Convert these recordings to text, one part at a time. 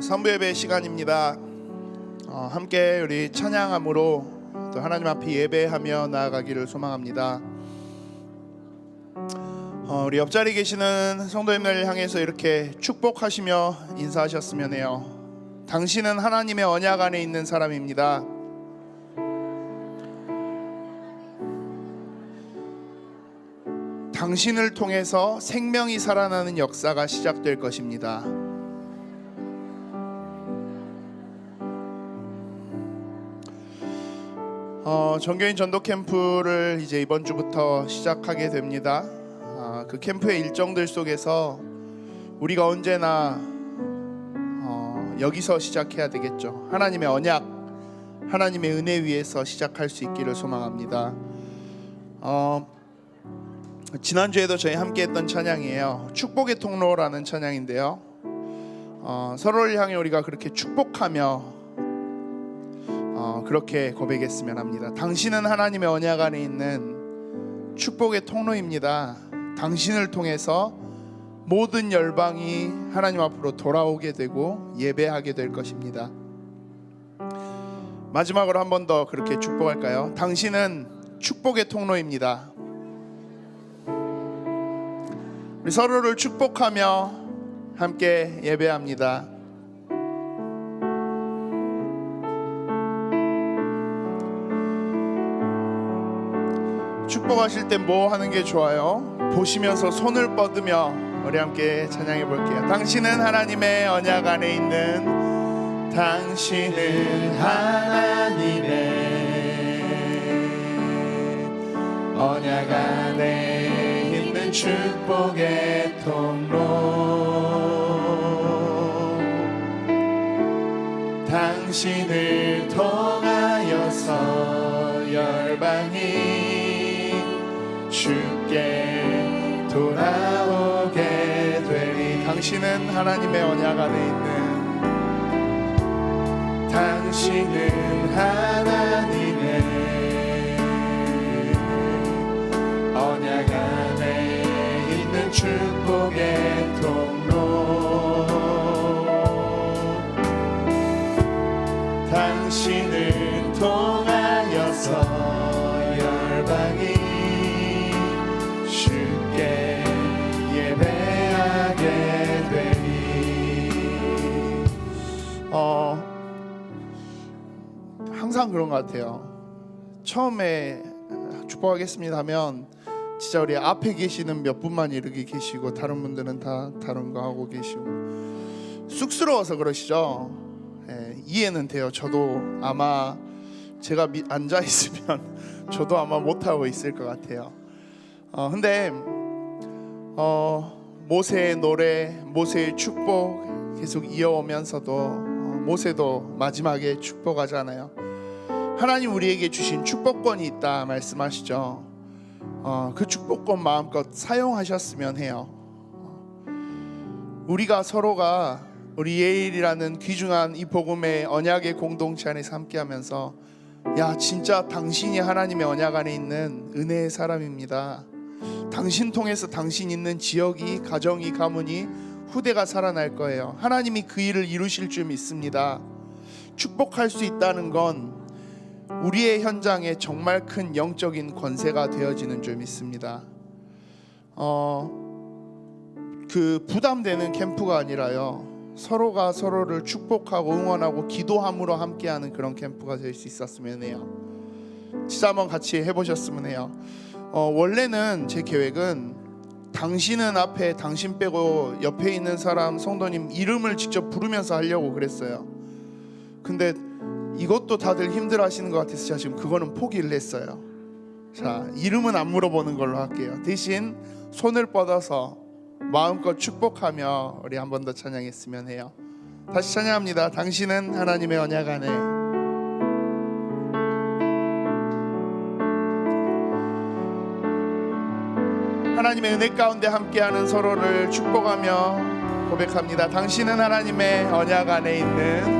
3부 예배 시간입니다. 어, 함께 우리 찬양함으로 또 하나님 앞에 예배하며 나아가기를 소망합니다. 어, 우리 옆자리 계시는 성도님들 향해서 이렇게 축복하시며 인사하셨으면 해요. 당신은 하나님의 언약 안에 있는 사람입니다. 당신을 통해서 생명이 살아나는 역사가 시작될 것입니다. 어, 정교인 전도 캠프를 이제 이번 주부터 시작하게 됩니다. 아, 그 캠프의 일정들 속에서 우리가 언제나 어, 여기서 시작해야 되겠죠. 하나님의 언약, 하나님의 은혜 위에서 시작할 수 있기를 소망합니다. 어, 지난주에도 저희 함께했던 찬양이에요. 축복의 통로라는 찬양인데요. 어, 서로를 향해 우리가 그렇게 축복하며 어, 그렇게 고백했으면 합니다. 당신은 하나님의 언약 안에 있는 축복의 통로입니다. 당신을 통해서 모든 열방이 하나님 앞으로 돌아오게 되고 예배하게 될 것입니다. 마지막으로 한 번 더 그렇게 축복할까요? 당신은 축복의 통로입니다. 우리 서로를 축복하며 함께 예배합니다. 축복하실 때 뭐 하는 게 좋아요? 보시면서 손을 뻗으며 우리 함께 찬양해 볼게요. 당신은 하나님의 언약 안에 있는 당신은 하나님의 언약 안에 있는 축복의 통로 당신을 통하여서 당신은 하나님의 언약 안에 있는 당신은 하나님의 언약 안에 있는 축복의 통로. 당신을 통하여서 항상 그런 것 같아요. 처음에 축복하겠습니다 하면 진짜 우리 앞에 계시는 몇 분만 이렇게 계시고 다른 분들은 다 다른 거 하고 계시고 쑥스러워서 그러시죠? 예, 이해는 돼요. 저도 아마 제가 미- 앉아 있으면 저도 아마 못 하고 있을 것 같아요. 어 근데 어 모세의 노래 모세의 축복 계속 이어오면서도 어, 모세도 마지막에 축복하잖아요 하나님 우리에게 주신 축복권이 있다 말씀하시죠 어, 그 축복권 마음껏 사용하셨으면 해요 우리가 서로가 우리 예일이라는 귀중한 이 복음의 언약의 공동체 안에서 함께하면서 야 진짜 당신이 하나님의 언약 안에 있는 은혜의 사람입니다. 당신 통해서 당신 있는 지역이 가정이 가문이 후대가 살아날 거예요. 하나님이 그 일을 이루실 줄 믿습니다. 축복할 수 있다는 건 우리의 현장에 정말 큰 영적인 권세가 되어지는 줄 믿습니다. 어, 그 부담되는 캠프가 아니라요. 서로가 서로를 축복하고 응원하고 기도함으로 함께하는 그런 캠프가 될 수 있었으면 해요. 진짜 한번 같이 해보셨으면 해요. 어, 원래는 제 계획은 당신은 앞에 당신 빼고 옆에 있는 사람 성도님 이름을 직접 부르면서 하려고 그랬어요. 근데 이것도 다들 힘들어 하시는 것 같아서 제가 지금 그거는 포기를 했어요. 자 이름은 안 물어보는 걸로 할게요. 대신 손을 뻗어서 마음껏 축복하며 우리 한 번 더 찬양했으면 해요. 다시 찬양합니다. 당신은 하나님의 언약 안에 하나님의 은혜 가운데 함께하는 서로를 축복하며 고백합니다. 당신은 하나님의 언약 안에 있는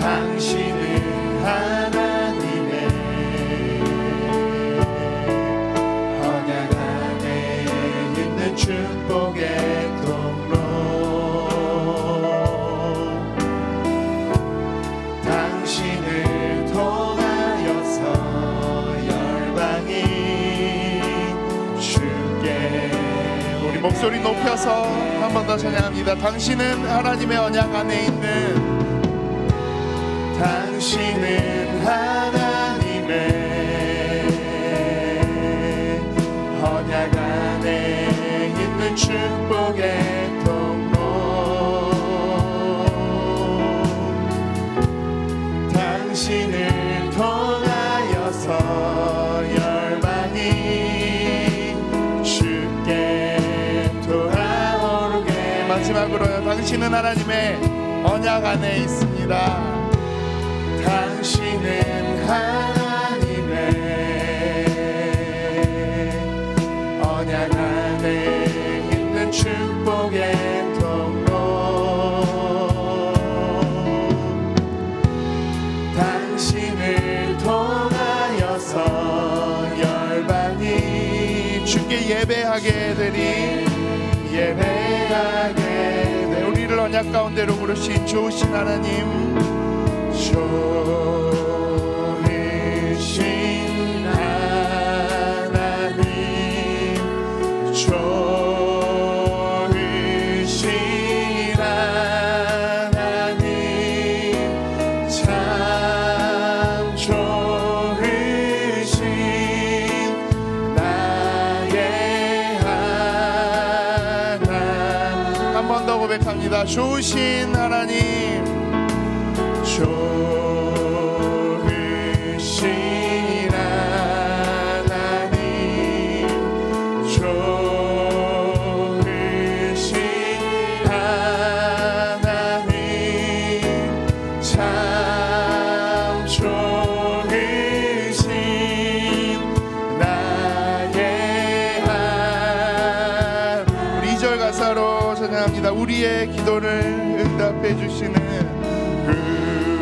당신은 하나님의 언약 안에 있는 축복의 통로. 당신을 통하여서 열방이 주께 우리 목소리 높여서 한 번 더 찬양합니다. 당신은 하나님의 언약 안에 있는 당신은 하나님의 언약 안에 있는 축복의 통로. 당신을 통하여서 열방이 주께 돌아오게. 마지막으로요. 당신은 하나님의 언약 안에 있습니다 하나님의 언약 안에 있는 축복의 통로. 당신을 통하여서 열방이 주께 예배하게 되니 예배하게 되 우리를 언약 가운데로 부르신 좋으신 하나님 좋 좋으신 하나님 좋으신 하나님 좋으신 하나님 참 좋으신 나의 하나님 우리 2절 가사로 찬양합니다. 우리의 기도를 응답해 주시는 우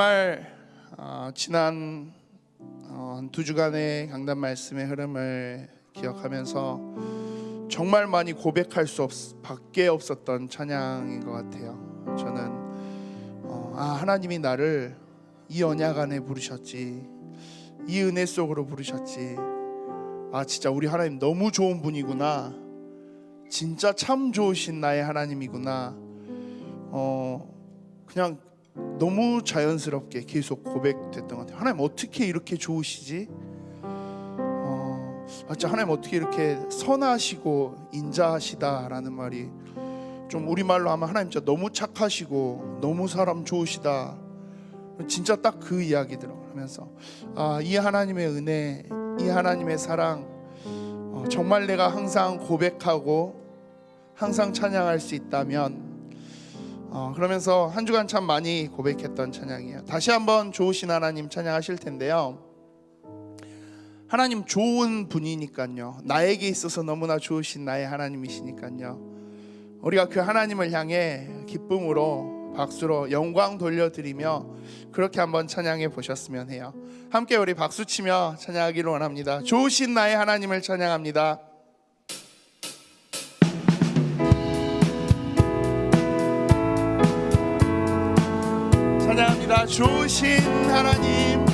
정말 어, 지난 어, 한두 주간의 강단 말씀의 흐름을 기억하면서 정말 많이 고백할 수 없, 밖에 없었던 찬양인 것 같아요. 저는 어, 아 하나님이 나를 이 언약 안에 부르셨지, 이 은혜 속으로 부르셨지. 아 진짜 우리 하나님 너무 좋은 분이구나. 진짜 참 좋으신 나의 하나님이구나. 어 그냥 너무 자연스럽게 계속 고백됐던 것 같아요. 하나님 어떻게 이렇게 좋으시지? 어, 아, 진짜 하나님 어떻게 이렇게 선하시고 인자하시다라는 말이 좀 우리 말로 하면 하나님 진짜 너무 착하시고 너무 사람 좋으시다. 진짜 딱 그 이야기더라고요. 하면서 아, 이 하나님의 은혜, 이 하나님의 사랑 어, 정말 내가 항상 고백하고 항상 찬양할 수 있다면 어, 그러면서 한 주간 참 많이 고백했던 찬양이에요. 다시 한번 좋으신 하나님 찬양하실 텐데요. 하나님 좋은 분이니까요. 나에게 있어서 너무나 좋으신 나의 하나님이시니까요. 우리가 그 하나님을 향해 기쁨으로 박수로 영광 돌려드리며 그렇게 한번 찬양해 보셨으면 해요. 함께 우리 박수 치며 찬양하기를 원합니다. 좋으신 나의 하나님을 찬양합니다. 찬양합니다. 좋으신 하나님.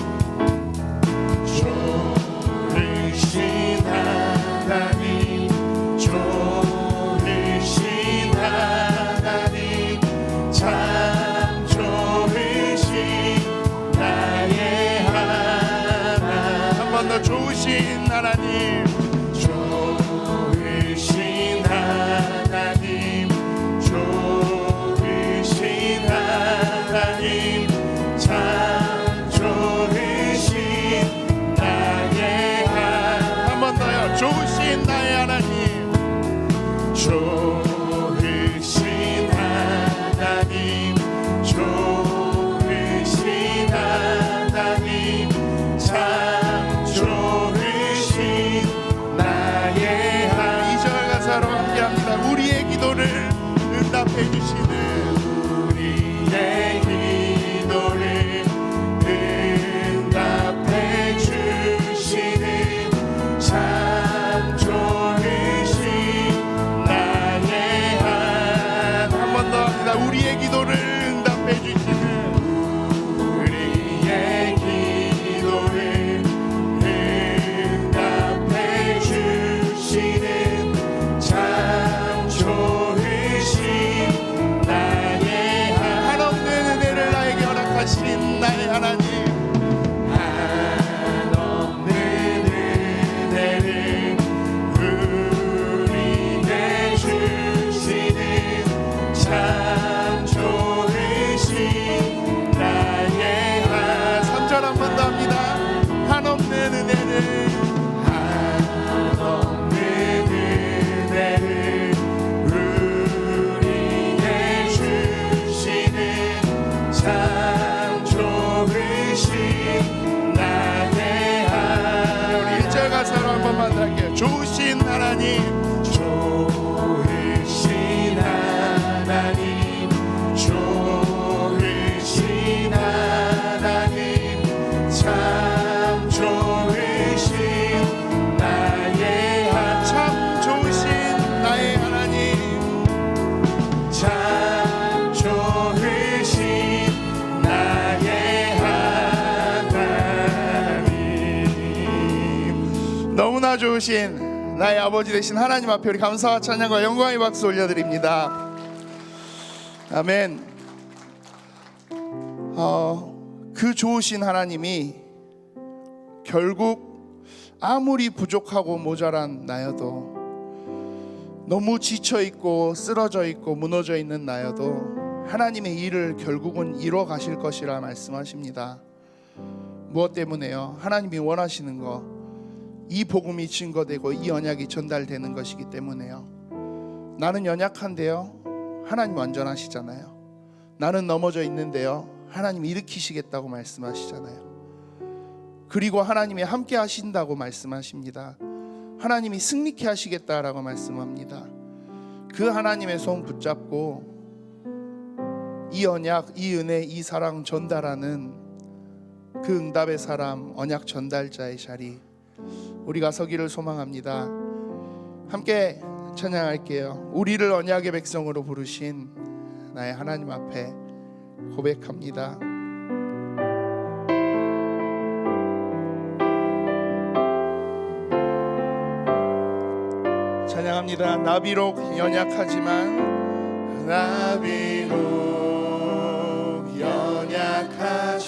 더요 좋으신 나 너무나 좋으신 나의 아버지 되신 하나님 앞에 우리 감사와 찬양과 영광의 박수 올려드립니다 아멘 어, 그 좋으신 하나님이 결국 아무리 부족하고 모자란 나여도 너무 지쳐 있고 쓰러져 있고 무너져 있는 나여도 하나님의 일을 결국은 이뤄 가실 것이라 말씀하십니다. 무엇 때문에요? 하나님이 원하시는 거. 이 복음이 증거되고 이 언약이 전달되는 것이기 때문에요. 나는 연약한데요. 하나님 완전하시잖아요. 나는 넘어져 있는데요. 하나님 일으키시겠다고 말씀하시잖아요. 그리고 하나님이 함께 하신다고 말씀하십니다. 하나님이 승리케 하시겠다라고 말씀합니다. 그 하나님의 손 붙잡고 이 언약, 이 은혜, 이 사랑 전달하는 그 응답의 사람, 언약 전달자의 자리 우리가 서기를 소망합니다. 함께 찬양할게요. 우리를 언약의 백성으로 부르신 나의 하나님 앞에 고백합니다. 찬양합니다. 나 비록 연약하지만 나 비록 연약하지만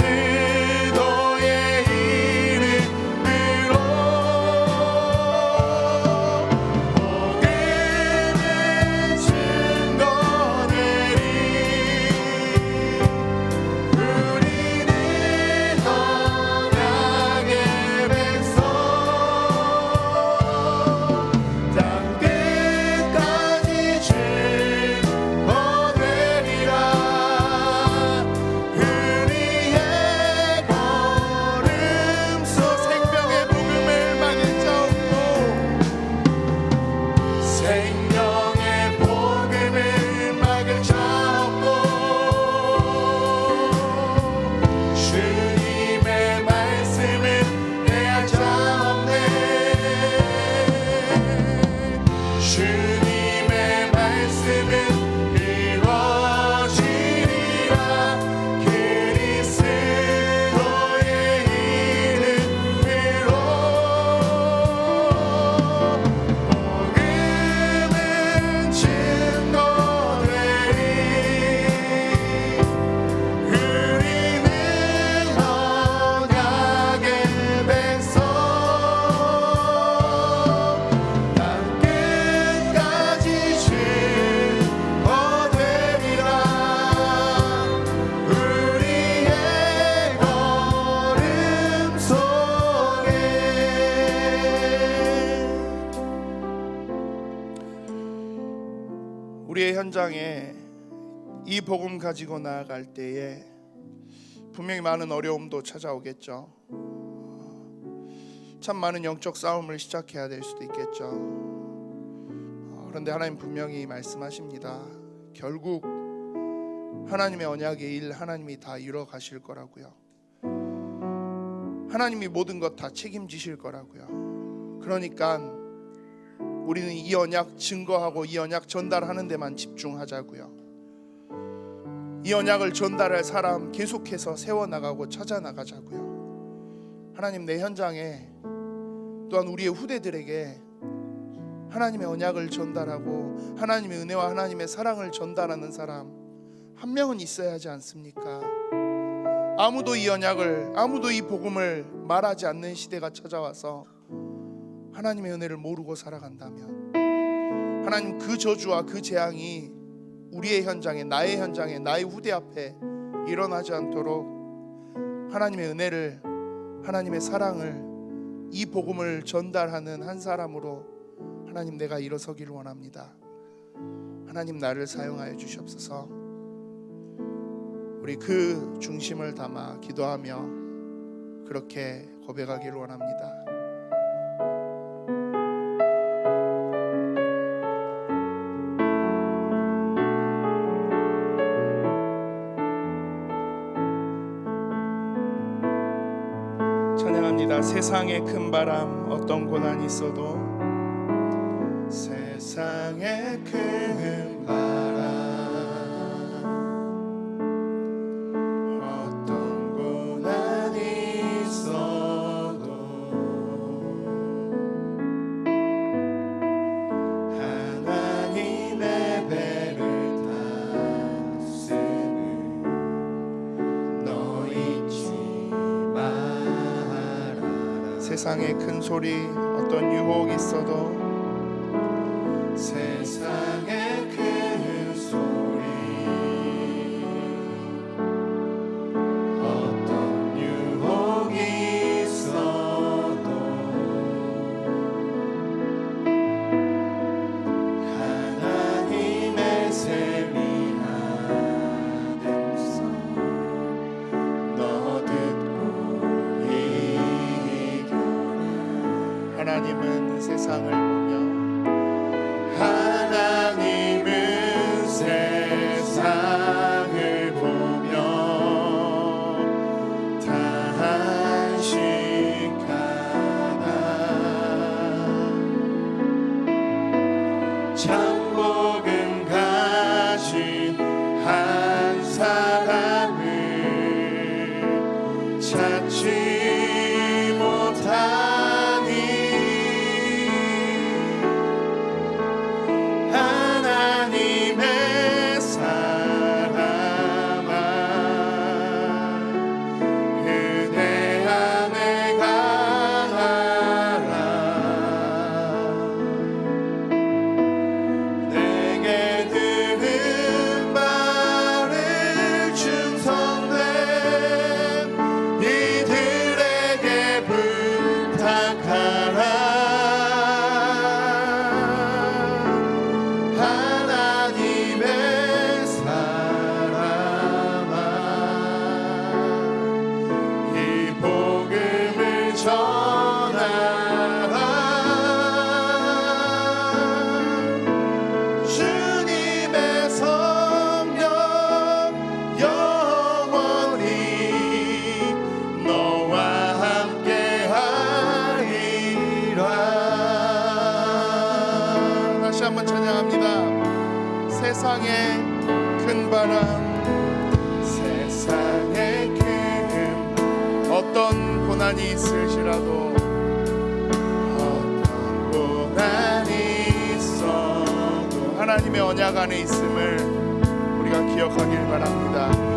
그 이 복음 가지고 나아갈 때에 분명히 많은 어려움도 찾아오겠죠. 참 많은 영적 싸움을 시작해야 될 수도 있겠죠. 어, 그런데 하나님 분명히 말씀하십니다. 결국 하나님의 언약의 일 하나님이 다 이뤄 가실 거라고요. 하나님이 모든 것 다 책임지실 거라고요. 그러니까 우리는 이 언약 증거하고 이 언약 전달하는 데만 집중하자고요. 이 언약을 전달할 사람 계속해서 세워 나가고 찾아 나가자고요. 하나님 내 현장에 또한 우리의 후대들에게 하나님의 언약을 전달하고 하나님의 은혜와 하나님의 사랑을 전달하는 사람 한 명은 있어야 하지 않습니까? 아무도 이 언약을 아무도 이 복음을 말하지 않는 시대가 찾아와서 하나님의 은혜를 모르고 살아간다면 하나님 그 저주와 그 재앙이 우리의 현장에 나의 현장에 나의 후대 앞에 일어나지 않도록 하나님의 은혜를 하나님의 사랑을 이 복음을 전달하는 한 사람으로 하나님 내가 일어서기를 원합니다. 하나님 나를 사용하여 주시옵소서. 우리 그 중심을 담아 기도하며 그렇게 고백하기를 원합니다. 세상의 큰 바람 어떤 고난이 있어도 세상의 큰 세상의 큰 소리 어떤 유혹이 있어도 하나님은 세상을 고난이 있으시라도 어떤 고난이 있어도 하나님의 언약 안에 있음을 우리가 기억하길 바랍니다.